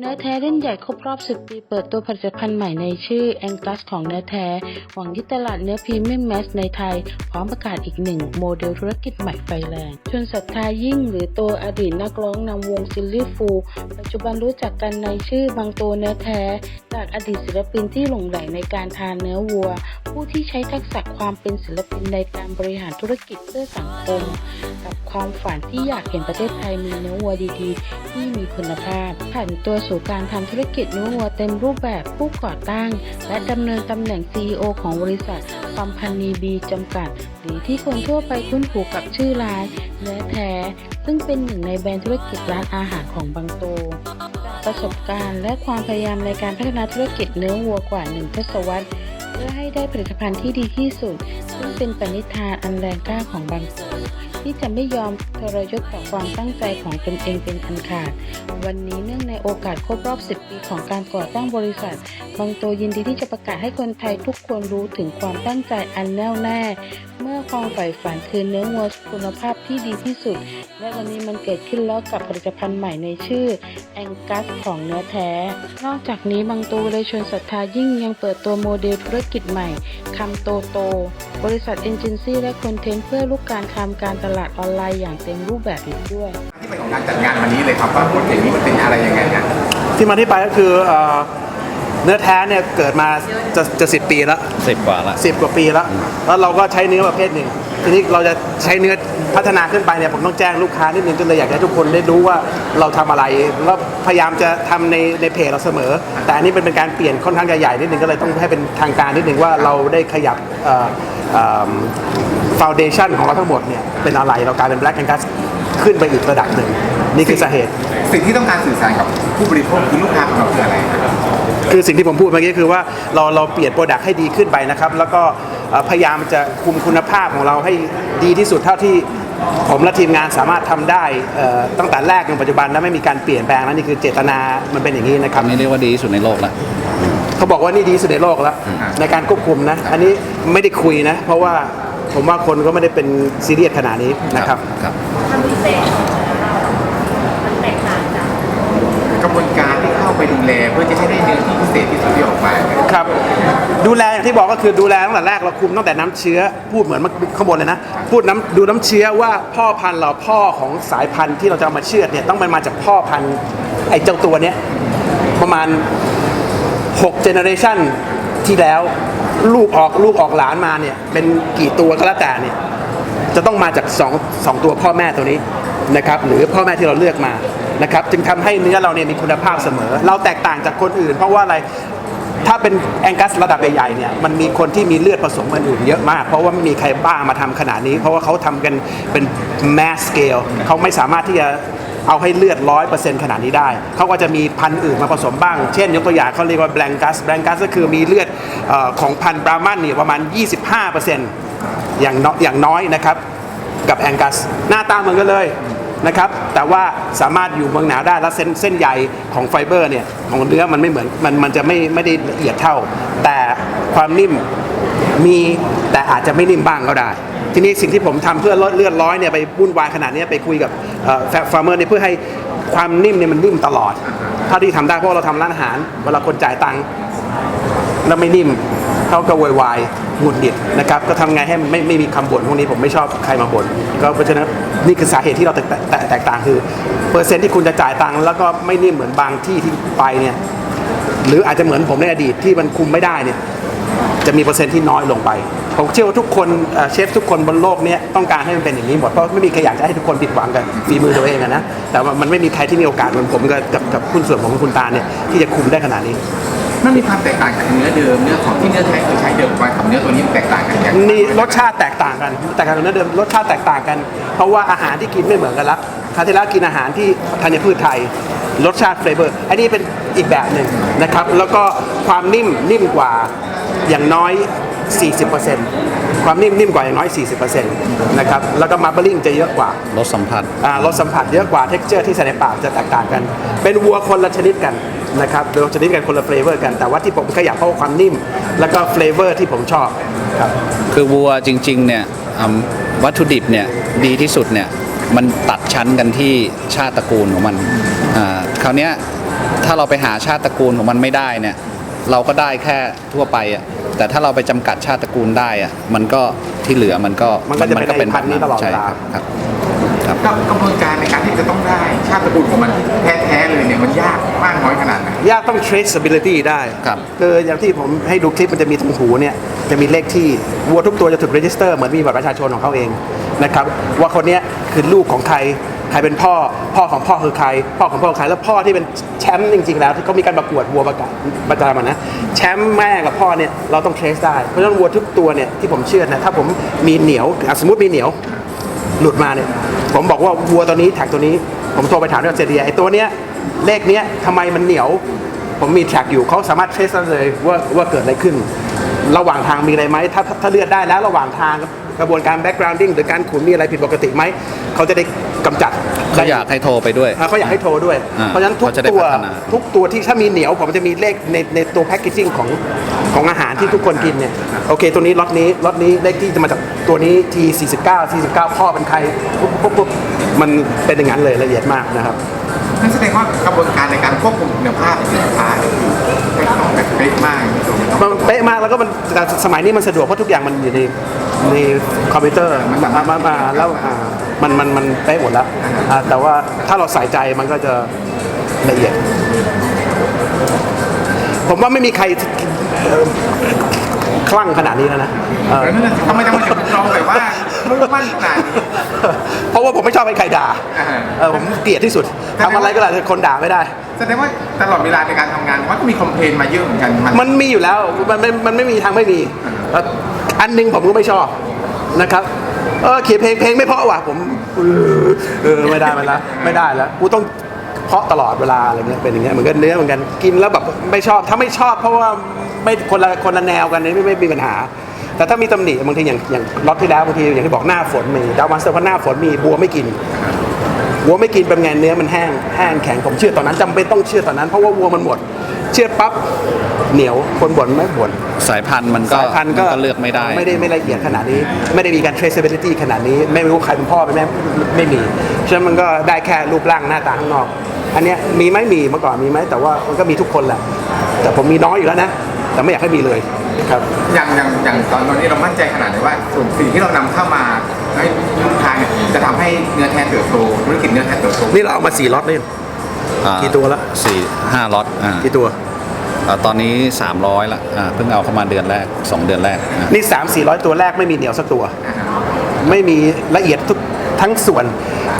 เนื้อแท้เล่นใหญ่ครบรอบ 10 ปีเปิดตัวผลิตภัณฑ์ใหม่ในชื่อ a n g ัสของเนื้อแท้ หวังยึดตลาดเนื้อพรีเมียมแมสในไทย พร้อมประกาศอีกหนึ่ง โมเดลธุรกิจใหม่ไฟแรงชวนศรัทธายิ่งหรือตัวอดีตนักร้องนำวงซิลลี่ฟูลปัจจุบันรู้จักกันในชื่อบางโตเนื้อแท้ จากอดีตศิลปินที่หลงใหลในการทานเนื้อวัว ผู้ที่ใช้ทักษะความเป็นศิลปินในการบริหารธุรกิจเพื่อสังคมกับความฝันที่อยากเห็นประเทศไทยมีเนื้อวัวดีๆ ที่มีคุณภาพผ่านตัวสู่การทำธุรกิจเนื้อวัวเต็มรูปแบบผู้ก่อตั้ง และดำเนินตำแหน่ง CEO ของบริษัทคอมพานีบีจำกัด หรือที่คนทั่วไปคุ้นหูกับชื่อร้านเนื้อแท้ ซึ่งเป็นหนึ่งในแบรนด์ธุรกิจร้านอาหารของบางโต ประสบการณ์และความพยายามในการพัฒนาธุรกิจเนื้อวัวกว่าหนึ่งทศวรรษ เพื่อให้ได้ผลิตภัณฑ์ที่ดีที่สุด ซึ่งเป็นปณิธานอันแรงกล้าของบางโต ที่จะไม่ยอมทรยศต่อความตั้งใจของตนเองเป็นอันขาด วันนี้เนื่องในโอกาสครบรอบ 10 ปีของการก่อตั้งบริษัท บางโตยินดีที่จะประกาศให้คนไทยทุกคนรู้ถึงความตั้งใจอันแน่วแน่ เมื่อความใฝ่ฝันคือเนื้อวัวคุณภาพที่ดีที่สุด และวันนี้มันเกิดขึ้นแล้วกับผลิตภัณฑ์ใหม่ในชื่อแองกัสของเนื้อแท้ นอกจากนี้บางโตเลยชวนศรัทธายิ่งยังเปิดตัวโมเดลธุรกิจใหม่คำโตโต บริษัทเอนจินซี่และคอนเทนต์เพื่อลูกการทำการตลาดออนไลน์อย่างเต็มรูปแบบอีกด้วย ที่ไปของการจัดงานวันนี้เลยครับว่าโปรเจกต์นี้มันเป็นอะไรยังไงฮะที่มาที่ไปก็คือเอ่อเนื้อแท้เนี่ยเกิดมาจะจะสิปีแล้วสิบกว่าละสิบกว่าปีแล้ว แล้วเราก็ใช้เนื้อประเภทหนึ่ง ทีนี้เราจะใช้เนื้อพัฒนาขึ้นไปเนี่ยผมต้องแจ้งลูกค้านิดนึงก็เลยอยากให้ทุกคนได้รู้ว่าเราทำอะไรแล้วพยายามจะทำในในเพจเราเสมอ แต่อันนี้เป็นเป็นการเปลี่ยนค่อนข้างจะใหญ่นิดนึงก็เลยต้องให้เป็นทางการนิดนึงว่าเราได้ขยับ ฟาวเดชันของเราทั้งหมดเนี่ยเป็นอะไรเรากลายเป็น Black Angus ขึ้นไปอีกระดับหนึ่ง นี่คือสาเหตุ สิ่งที่ต้องการสื่อสารกับผู้บริโภคคือลูกค้าของเราคืออะไรครับคือสิ่งที่ผมพูดเมื่อกี้คือว่าเราเราเปลี่ยนโปรดักต์ให้ดีขึ้นไปนะครับ แล้วก็เอ่อพยายามจะคุมคุณภาพของเราให้ดีที่สุดเท่าที่ผมและทีมงานสามารถทำได้เอ่อตั้งแต่แรกจนปัจจุบันและไม่มีการเปลี่ยนแปลงนะนี่คือเจตนามันเป็นอย่างนี้นะครับคำนี้เรียกว่าดีที่สุดในโลกละ เขาบอกว่านี่ดีที่สุดในโลกแล้ว ในการควบคุมนะ อันนี้ไม่ได้คุยนะ เพราะว่าผมว่าคนก็ไม่ได้เป็นซีเรียสขนาดนี้นะครับครับกระบวนการที่เข้าไปดูแลเพื่อจะให้ได้เนื้อที่พิเศษที่สุดที่ออกมาเนี่ยครับ ดูแลอย่างที่บอกก็คือดูแลตั้งแต่แรกเราคุมตั้งแต่น้ำเชื้อพูดเหมือนเมื่อข้างบนเลยนะ พูดน้ำดูน้ำเชื้อว่าพ่อพันธุ์เราพ่อของสายพันธุ์ที่เราจะเอามาเชือดเนี่ยต้องมันมาจากพ่อพันธุ์ไอ้เจ้าตัวเนี้ยประมาณ 6เจเนอเรชันที่แล้วลูกออกลูกออกหลานมาเนี่ย เป็นกี่ตัวก็แล้วแต่เนี่ย จะต้องมาจาก2งตัวพ่อแม่ตัวนี้นะครับ หรือพ่อแม่ที่เราเลือกมานะครับ จึงทำให้เนื้อเราเนี่ยมีคุณภาพเสมอ เราแตกต่างจากคนอื่น เพราะว่าอะไรถ้าเป็นแองกัสระดับใหญ่ๆเนี่ยมันมีคนที่มีเลือดผสมกันอื่นเยอะมาก เพราะว่าไม่มีใครบ้ามาทำขนาดนี้ เพราะว่าเขาทำกันเป็น mass scale เขาไม่สามารถที่จะ เอาให้เลือดร้อยเปอร์เซ็นต์ขนาดนี้ได้ เขาก็จะมีพันธุ์อื่นมาผสมบ้าง เช่น ยกตัวอย่างเขาเรียกว่าแบงกัสแบงกัสก็คือมีเลือดอของพันธุ์บรามันเนี่ยประมาณ 25%อย่างน้อยอย่างน้อยนะครับกับแองกัสหน้าตาเหมือนกันเลยนะครับแต่ว่าสามารถอยู่เมืองหนาวได้แล้วเส้นเส้นใยของไฟเบอร์เนี่ยของเนื้อมันไม่เหมือนมันมันจะไม่ไม่ได้ละเอียดเท่า แต่ความนิ่มมีแต่อาจจะไม่นิ่มบ้างก็ได้ ทีนี้สิ่งที่ผมทำเพื่อลดเลือดร้อยเนี่ยไปวุ่นวายขนาดนี้ไปคุยกับฟาร์มเมอร์เนี่ยเพื่อให้ความนิ่มเนี่ยมันนิ่มตลอดเท่าที่ทำได้เพราะเราทำร้านอาหารเวลาคนจ่ายตังค์แล้วไม่นิ่มเขาก็โวยวายหงุดหงิดนะครับก็ทำไงให้มันไม่ไม่มีคำบ่นพวกนี้ผมไม่ชอบใครมาบ่นก็เพราะฉะนั้นนี่คือสาเหตุที่เราแตกแตกแตกต่างคือเปอร์เซ็นต์ที่คุณจะจ่ายตังค์แล้วก็ไม่นิ่มเหมือนบางที่ที่ไปเนี่ยหรืออาจจะเหมือนผมในอดีตที่มันคุมไม่ได้เนี่ย จะมีเปอร์เซ็นต์ที่น้อยลงไป ผมเชื่อว่าทุกคนเอ่อเชฟทุกคนบนโลกเนี้ต้องการให้มันเป็นอย่างนี้หมด เพราะไม่มีใครอยากจะให้ทุกคนผิดหวังกับฝีมือตัวเองอะนะ แต่ว่ามันไม่มีใครที่มีโอกาสเหมือนผมกับกับกับคุณส่วนของคุณตาเนี่ยที่จะคุมได้ขนาดนี้มันมีความแตกต่างจากเนื้อเดิมเนื้อของที่เนื้อแท้เคยใช้เดิมมากับเนื้อตัวนี้มันแตกต่างกันอย่างไรนี่รสชาติแตกต่างกันแต่การเนื้อเดิมรสชาติแตกต่างกัน เพราะว่าอาหารที่กินไม่เหมือนกันละคราวที่แล้วกินอาหารที่ธัญพืชไทยรสชาติเฟรเบอร์อันนี้เป็นอีกแบบหนึ่งนะครับ แล้วก็ความนิ่มนิ่มกว่า อย่างน้อย 40%ความนิ่มนิ่มกว่าอย่างน้อย 40%นะครับแล้วก็มาร์บลิ่งจะเยอะกว่ารสสัมผัสอ่ารสสัมผัสเยอะกว่าเท็กเจอร์ที่ใส่ในปากจะแตกต่างกัน เป็นวัวคนละชนิดกันนะครับโดยชนิดกันคนละเฟลเวอร์กันแต่ว่าที่ผมขยับเพราะว่าความนิ่ม แล้วก็เฟลเวอร์ที่ผมชอบครับคือวัวจริงๆเนี่ยอืมวัตถุดิบเนี่ยดีที่สุดเนี่ยมันตัดชั้นกันที่ชาติตระกูลของมันอ่าคราวเนี้ยถ้าเราไปหาชาติตระกูลของมันไม่ได้เนี่ย เราก็ได้แค่ทั่วไปอะแต่ถ้าเราไปจำกัดชาติตระกูลได้อะมันก็ที่เหลือมันก็มันก็จะเป็นไอ้พันธุ์นี้ตลอดใช่เวลาครับครับกกระบวนการในการที่จะต้องได้ชาติตระกูลของมันแท้ๆเลยเนี่ยมันยากมากน้อยขนาดไหนยากต้อง traceability ได้ครับคืออย่างที่ผมให้ดูคลิปมันจะมีตรงหูเนี่ยจะมีเลขที่วัวทุกตัวจะถูก register เหมือนมีบัตรประชาชนของเขาเองนะครับว่าคนเนี้ยคือลูกของใคร ใครเป็นพ่อพ่อของพ่อคือใคร พ่อของพ่อคือใครแล้วพ่อที่เป็นแชมป์จริง ๆ แล้วที่เขามีการประกวดวัวประกาศประจำอะนะแชมป์แม่กับพ่อเนี่ยเราต้อง trace ได้เพราะฉะนั้นวัวทุกตัวเนี่ยที่ผมเชื่อนะถ้าผมมีเหนียวสมมติมีเหนียวหลุดมาเนี่ยผมบอกว่าวัวตัวนี้แท็กตัวนี้ ผมโทรไปถามที่ออสเตรเลียไอ้ตัวเนี้ยเลขเนี้ยทำไมมันเหนียว ผมมีแท็กอยู่เขาสามารถเทรสได้เลยว่าว่าเกิดอะไรขึ้น ระหว่างทางมีอะไรไหมถ้าถ้าเลือดได้แล้วระหว่างทาง กระบวนการ backgrounding หรือการขุนมีอะไรผิดปกติไหม เขาจะได้กำจัดเขาอยากให้โทรไปด้วย อ่าเขาอยากให้โทรด้วย อ่าเพราะฉะนั้นทุกเขาจะได้ตัวพัฒนา ทุกตัวที่ถ้ามีเหนียวผมจะมีเลขในในตัวแพคเกจิ้งของของอาหารที่ทุกคนกินเนี่ยโอเค ตัวนี้ล็อตนี้ล็อตนี้เลขที่จะมาจากตัวนี้ที49 49พ่อเป็นใครปุ๊บปุ๊บปุ๊บมันเป็นอย่างนั้นเลยละเอียดมากนะครับ นั่นแสดงว่ากระบวนการในการควบคุมคุณภาพสินค้าเนี่ยไม่ต้องแบบเป๊ะมากไม่ต้องมันเป๊ะมากแล้วก็มันแต่สมัยนี้มันสะดวกเพราะทุกอย่างมันอยู่ในในคอมพิวเตอร์มันมามามาแล้วอ่ามันมันมันเป๊ะหมดแล้วอ่าแต่ว่าถ้าเราใส่ใจมันก็จะละเอียด ผมว่าไม่มีใครเอ่อคลั่งขนาดนี้แล้วนะเออ แล้วนั่นนะทำไมต้องมาถึงเราแบบว่า มุ่งมั่นขนาดนี้ เพราะว่าผมไม่ชอบให้ใครด่าอ่า เออผมเกลียดที่สุดทำอะไรก็ได้แต่คนด่าไม่ได้ แสดงว่าตลอดเวลาในการทำงานมันก็มีคอมเพลนมาเยอะเหมือนกันมัน มันมีอยู่แล้ว มันมันมันไม่มีทางไม่มีแล้วอันหนึงผมก็ไม่ชอบนะครับ เออเขียนเพลงเพลงไม่เพราะว่ะผมเออเออไม่ได้มันละไม่ได้แล้วกูต้องเพราะตลอดเวลาอะไรเงี้ยเป็นอย่างเงี้ยเหมือนกันเนื้อเหมือนกันกินแล้วแบบไม่ชอบถ้าไม่ชอบเพราะว่าไม่คนละคนละแนวกันเนี่ยไม่ไม่มีปัญหา แต่ถ้ามีตำหนิบางทีอย่างอย่างล็อตที่แล้วบางทีอย่างที่บอกหน้าฝนมีดาวมาสเตอร์เพราะหน้าฝนมีบัวไม่กินวัวไม่กินเป็นไงเนื้อมันแห้งแห้งแข็งผมเชื่อตอนนั้นจำเป็นต้องเชื่อตอนนั้นเพราะว่าวัวมันหมด เชื่อปั๊บเหนียวคนบ่นไม่บ่นสายพันธุ์มันก็สายพันธุ์ก็มันก็เลือกไม่ได้ ไม่ได้ไม่ละเอียดขนาดนี้ ไม่ได้มีการ traceability ขนาดนี้ ไม่รู้ใครเป็นพ่อเป็นแม่ไม่มีฉะนั้นมันก็ได้แค่รูปร่างหน้าตาข้างนอก อันเนี้ยมีไหมมีเมื่อก่อนมีไหมแต่ว่ามันก็มีทุกคนแหละแต่ผมมีน้อยอยู่แล้วนะ แต่ไม่อยากให้มีเลยครับ อย่างอย่างอย่างตอนนี้เรามั่นใจขนาดไหนว่าส่วนสิ่งที่เรานำเข้ามาให้ลูกค้าเนี่ยจะทำให้เนื้อแท้เติบโตธุรกิจเนื้อแท้เติบโตนี่เราเอามาสี่ล็อตเลยอ่ากี่ตัวละ สี่ห้าล็อตอ่ากี่ตัว อ่าตอนนี้ 300ละอ่าเพิ่งเอาเข้ามาเดือนแรก 2 เดือนแรกอ่านี่สามสี่ร้อยตัวแรกไม่มีเหนียวสักตัว ไม่มีละเอียดทุกทั้งส่วน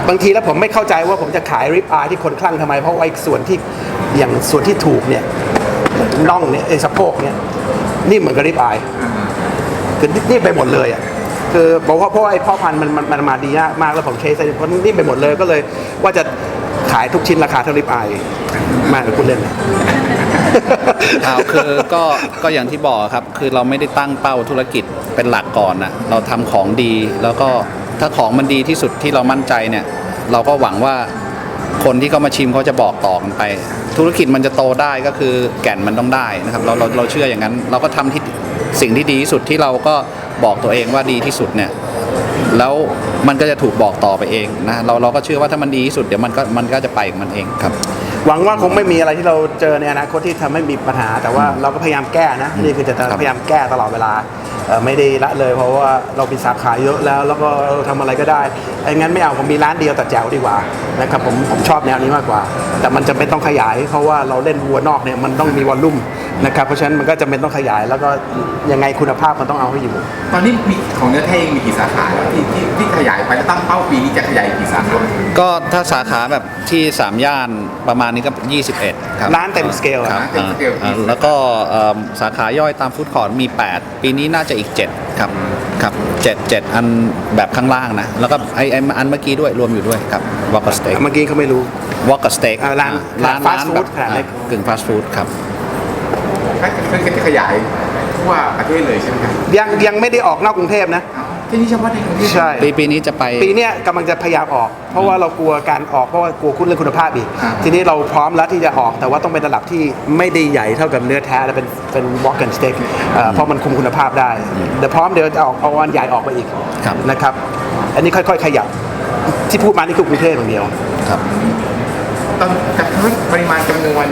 บางทีแล้วผมไม่เข้าใจว่าผมจะขายริบอายที่คนคลั่งทำไม เพราะว่าไอ้ส่วนที่อย่างส่วนที่ถูกเนี่ย น่องเนี่ยไอ้สะโพกเนี่ยนี่เหมือนกับริบอายคือนี่ไปหมดเลยอะคือบอกว่าเพราะไอ้พ่อพันธุ์มันมันมันมาดีมากแล้วผมเชสเพราะนี่ไปหมดเลยก็เลย ว่าจะขายทุกชิ้นราคาเท่าริบอายมากคุณเล่นเอาคือก็ก็อย่างที่บอกครับ คือเราไม่ได้ตั้งเป้าธุรกิจเป็นหลักก่อนนะเราทำของดีแล้วก็ถ้าของมันดีที่สุดที่เรามั่นใจเนี่ย เราก็หวังว่า คนที่เขามาชิมเขาจะบอกต่อกันไป ธุรกิจมันจะโตได้ก็คือแก่นมันต้องได้นะครับเราเราเราเชื่ออย่างนั้น เราก็ทำที่สิ่งที่ดีที่สุดที่เราก็บอกตัวเองว่าดีที่สุดเนี่ยแล้วมันก็จะถูกบอกต่อไปเองนะเราเราก็เชื่อว่าถ้ามันดีที่สุดเดี๋ยวมันก็มันก็จะไปของมันเองครับ หวังว่าคงไม่มีอะไรที่เราเจอในอนาคตที่ทำให้มีปัญหา แต่ว่าเราก็พยายามแก้นะนี่คือจะครับพยายามแก้ตลอดเวลาเอ่อไม่ได้ละเลย เพราะว่าเรามีสาขาเยอะแล้ว แล้วก็เราทำอะไรก็ได้ไอ้งั้นไม่เอาผมมีร้านเดียวแต่แจ๋วดีกว่านะครับผมผมชอบแนวนี้มากกว่า แต่มันจะเป็นต้องขยาย เพราะว่าเราเล่นวัวนอกเนี่ยมันต้องมีวอลลุ่มนะครับเพราะฉะนั้นมันก็จะเป็นต้องขยายแล้วก็ยังไงคุณภาพมันต้องเอาให้อยู่ ตอนนี้มีของเนื้อแท้เองมีกี่สาขาแล้วที่ที่ที่ขยายไปแล้วตั้งเป้าปีนี้จะขยายอีกกี่สาขาก็ถ้าสาขาแบบที่3ย่านประมาณนี้ก็ 21 ครับร้านเต็มสเกลอะครับร้านเต็มสเกล อ่าอ่าแล้วก็เอิ่มสาขาย่อยตามฟู้ดคอร์ทมี 8 ปีนี้น่าจะอีก 7 ครับครับ7 7อันแบบข้างล่างนะ แล้วก็ไอไอ้อันเมื่อกี้ด้วยรวมอยู่ด้วยครับวอลกสเต็ก เมื่อกี้เขาไม่รู้ วอลกสเต็กอ่าร้านร้าน fast ร้านแบบ food ขนาดเล็ก อ่ากึ่งฟาสต์ฟู้ดครับก็คือจะขยายทั่วประเทศเลยใช่ไหมครับยังยังไม่ได้ออกนอกกรุงเทพนะ ที่นี่เฉพาะในกรุงเทพใช่ ปีปีนี้จะไป ปีเนี้ยกำลังจะพยายามออก เพราะว่าเรากลัวการออกเพราะว่ากลัวคุณเรื่องคุณภาพอีก ครับ ทีนี้เราพร้อมแล้วที่จะออก แต่ว่าต้องเป็นระดับที่ไม่ได้ใหญ่เท่ากับเนื้อแท้และเป็นเป็น walk and steak เอ่อเพราะมันคุมคุณภาพได้เดี๋ยวพร้อมเดี๋ยวจะออกเอาอันใหญ่ออกมาอีกครับ นะครับ อันนี้ค่อยๆ ขยับที่พูดมานี่คือกรุงเทพอย่างเดียว ครับ ตอนกับปริมาณจำนวน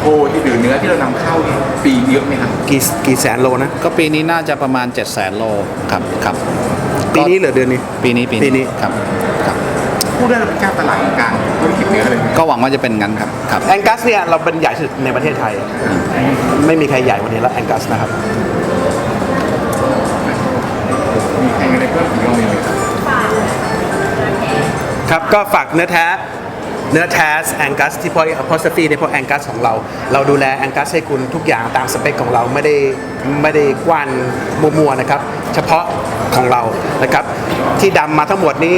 โคที่หรือเนื้อที่เรานำเข้าเนี่ยปีเยอะไหมครับกี่กี่แสนโลนะ ก็ปีนี้น่าจะประมาณ 7 0 0 0 0โลครับครับปีนี้เหรือเดือนนี้ ปีนี้ปีปีนี้ ครับครับผู้ได้รับการตลาดกลางธุรกิจเนื้อเลยก็หวังว่าจะเป็นงั้นครับครับ แองกัสเนี่ยเราเป็นใหญ่ที่สุดในประเทศไทย ไม่มีใครใหญ่กวันนี้แล้วแองกัสนะครับ มีใครมีอะไรเพิ่มอีกบ้างไหมครับ ครับก็ฝากเนื้อแท้ เนื้อแท้แองกัสที่พอ apostrophe ในพวกแองกัสของเรา เราดูแลแองกัสให้คุณทุกอย่างตามสเปคของเราไม่ได้ไม่ได้กว้านมัวๆนะครับ เฉพาะของเรานะครับ ที่ดำมาทั้งหมดนี้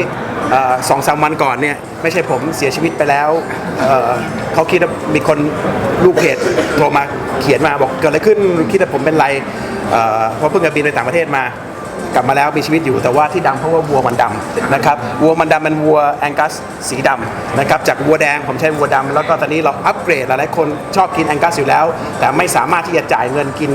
สองสามวันก่อนเนี่ยไม่ใช่ผมเสียชีวิตไปแล้วเเขาคิดว่ามีคนลูกเพจโทรมาเขียนมาบอกเกิดอะไรขึ้นคิดว่าผมเป็นไรเอ่อเพราะเพิ่งจะบินไปต่างประเทศมา กลับมาแล้วมีชีวิตอยู่แต่ว่าที่ดำเพราะว่าวัวมันดำนะครับวัวมันดำเป็นวัวแองกัสสีดำนะครับจากวัวแดงผมใช้วัวดำแล้วก็ตอนนี้เราอัปเกรดหลายๆคนชอบกินแองกัสอยู่แล้ว แต่ไม่สามารถที่จะจ่ายเงินกิน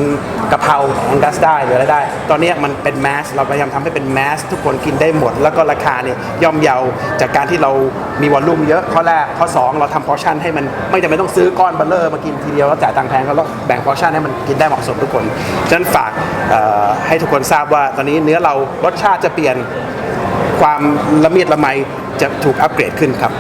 กะเพราแองกัสได้หรืออะไรได้ ตอนนี้มันเป็นแมสเราพยายามทำให้เป็นแมสทุกคนกินได้หมด แล้วก็ราคาเนี่ยย่อมเยาจากการที่เรามีวอลลุ่มเยอะข้อแรกข้อสองเราทำพอร์ชั่นให้มันไม่จำเป็นต้องซื้อก้อนเบลเลอร์มากินทีเดียวแล้วจ่ายตังค์แพงแล้วแบ่งพอร์ชั่นให้มันกินได้เหมาะสมทุกคนฉะนั้นฝากให้ทุกคนทราบว่าตอนนี้เนื้อเรารสชาติจะเปลี่ยนความละเมียดละไมจะถูกอัปเกรดขึ้นครับ